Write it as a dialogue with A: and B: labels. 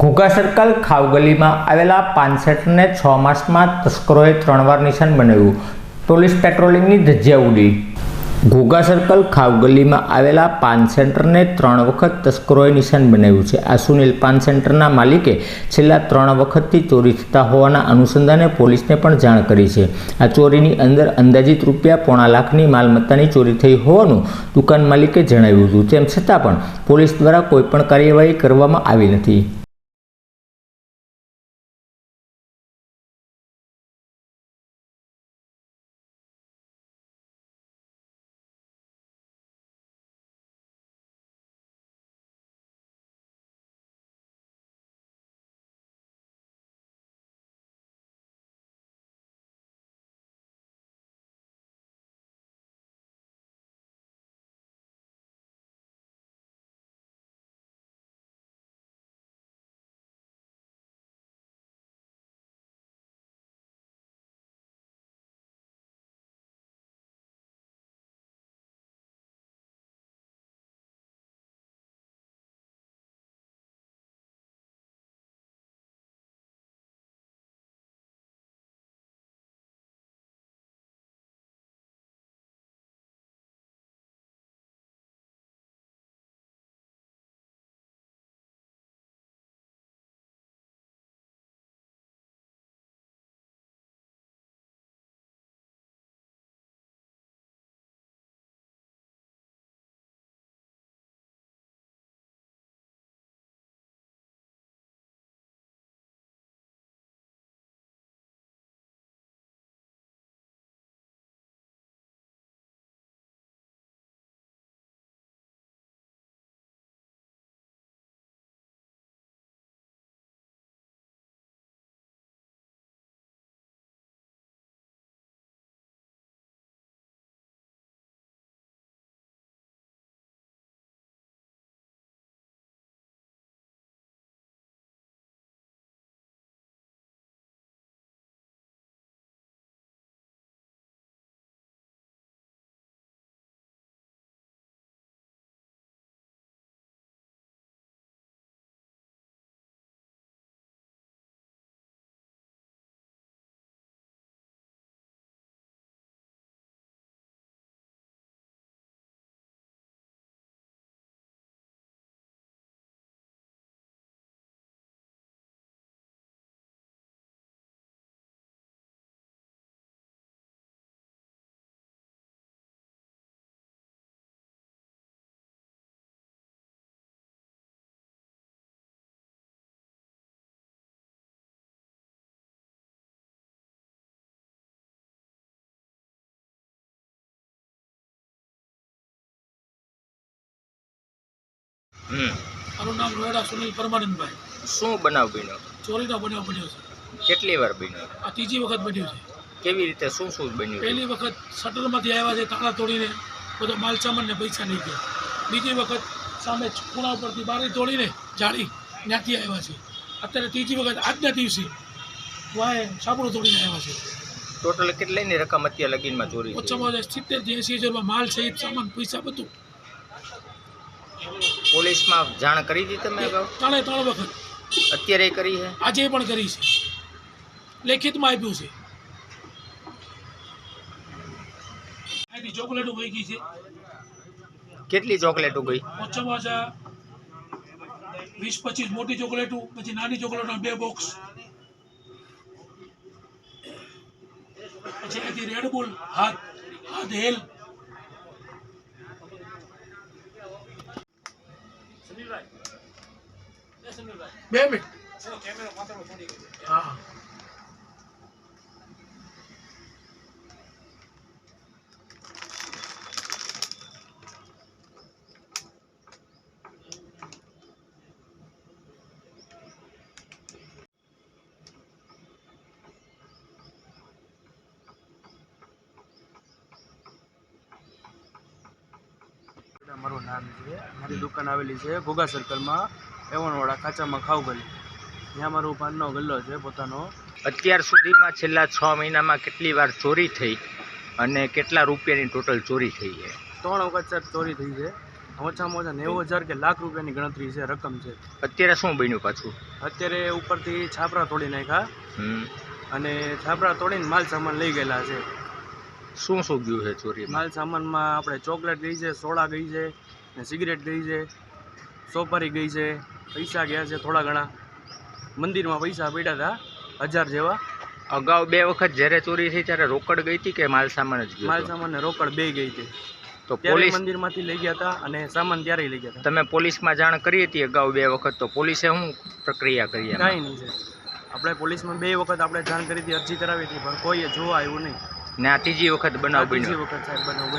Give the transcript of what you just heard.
A: Ghogha circle ખાવગલીમાં આવેલા પાનસઠને છ માસમાં તસ્કરોએ ત્રણ વાર નિશાન બનાવ્યું. પોલીસ પેટ્રોલિંગની ધજ્જા ઉડી. ઘોઘા સર્કલ ખાવગલીમાં આવેલા પાન સેન્ટરને ત્રણ વખત તસ્કરોએ નિશાન બનાવ્યું છે. આ સુનિલ પાન સેન્ટરના માલિકે છેલ્લા ત્રણ વખતથી ચોરી થતા હોવાના અનુસંધાને પોલીસને પણ જાણ કરી છે. આ ચોરીની અંદર અંદાજિત રૂપિયા પોણા લાખની માલમત્તાની ચોરી થઈ હોવાનું દુકાન માલિકે જણાવ્યું હતું. તેમ છતાં પણ પોલીસ દ્વારા કોઈપણ કાર્યવાહી કરવામાં આવી નથી.
B: મારું નામ રોયડા સુનિલ પરમાનંદભાઈ.
A: શું બનાવ બન્યો?
B: ચોરીનો બનાવ બન્યો છે.
A: કેટલી વાર બન્યો?
B: આ ત્રીજી વખત બન્યું છે.
A: કેવી રીતે શું શું બન્યું?
B: પહેલી વખત શટરમાંથી આવ્યા છે તાળા તોડીને બધો માલ સામાનને પૈસા લઈ ગયા. બીજી વખત સામે ખૂણા ઉપરથી બારી તોડીને જાળી ત્યાંથી આવ્યા છે. અત્યારે ત્રીજી વખત આજના દિવસે વાય સાબડું તોડીને આવ્યા છે.
A: ટોટલ કેટલીની રકમ અત્યારે લગીનમાં ચોરી?
B: ઓછામાં ઓછા સિત્તેરથી એંસી હજારમાં માલ સહિત સામાન પૈસા બધું
A: પોલીસમાં જાણ કરી હતી તમે અગાઉ?
B: ત્રણે ત્રણ વખત.
A: અત્યારે કરી છે?
B: આજે પણ કરી છે. લેખિતમાં આપ્યું છે. અહીંથી ચોકલેટો વહી ગઈ છે.
A: કેટલી ચોકલેટો ગઈ?
B: ઓછામાં ઓછા વીસ પચીસ મોટી ચોકલેટો પછી નાની ચોકલેટો બે બોક્સ. પછી અહીંથી રેડબુલ હાથ હાથ હેલ. બે મિનિટ. હા
C: મારું નામ છે મારી દુકાન આવેલી છે ઘોઘા સર્કલમાં એવણવાડા ખાચામાં ખાવગલી ત્યાં મારો પાનનો ગલ્લો છે પોતાનો.
A: અત્યાર સુધીમાં છેલ્લા છ મહિનામાં કેટલી વાર ચોરી થઈ અને કેટલા રૂપિયાની ટોટલ ચોરી થઈ છે?
C: ત્રણ વખત સર ચોરી થઈ છે. ઓછામાં ઓછા નેવું હજાર કે લાખ રૂપિયાની ગણતરી છે રકમ છે.
A: અત્યારે શું બન્યું પાછું?
C: અત્યારે ઉપરથી છાપરા તોડી નાખ્યા. અને છાપરા તોડીને માલ સામાન લઈ ગયેલા છે.
A: શું શું ગયું છે ચોરી
C: માલ સામાનમાં આપણે ચોકલેટ ગઈ છે સોડા ગઈ છે ને સિગરેટ ગઈ છે. સોપારી ગઈ છે. પૈસા ગયા છે થોડા ઘણા. મંદિરમાં પૈસા પડ્યા હતા હજાર જેવા.
A: અગાઉ બે વખત જ્યારે ચોરી થઈ ત્યારે રોકડ ગઈ હતી કે માલ સામાન જ
C: માલ સામાન ને રોકડ બે ગઈ હતી.
A: તો પોલીસ
C: મંદિરમાંથી લઈ ગયા હતા અને સામાન ત્યારે લઈ ગયા હતા.
A: તમે પોલીસમાં જાણ કરી હતી અગાઉ બે વખત તો પોલીસે શું પ્રક્રિયા કરી?
C: કાંઈ નહીં છે આપણે પોલીસમાં બે વખત આપણે જાણ કરી હતી અરજી કરાવી હતી પણ કોઈએ જોવા આવ્યું નહીં.
A: ને આ ત્રીજી વખત બનાવ
C: આ ત્રીજી વખત સાહેબ બનાવ બન્યો.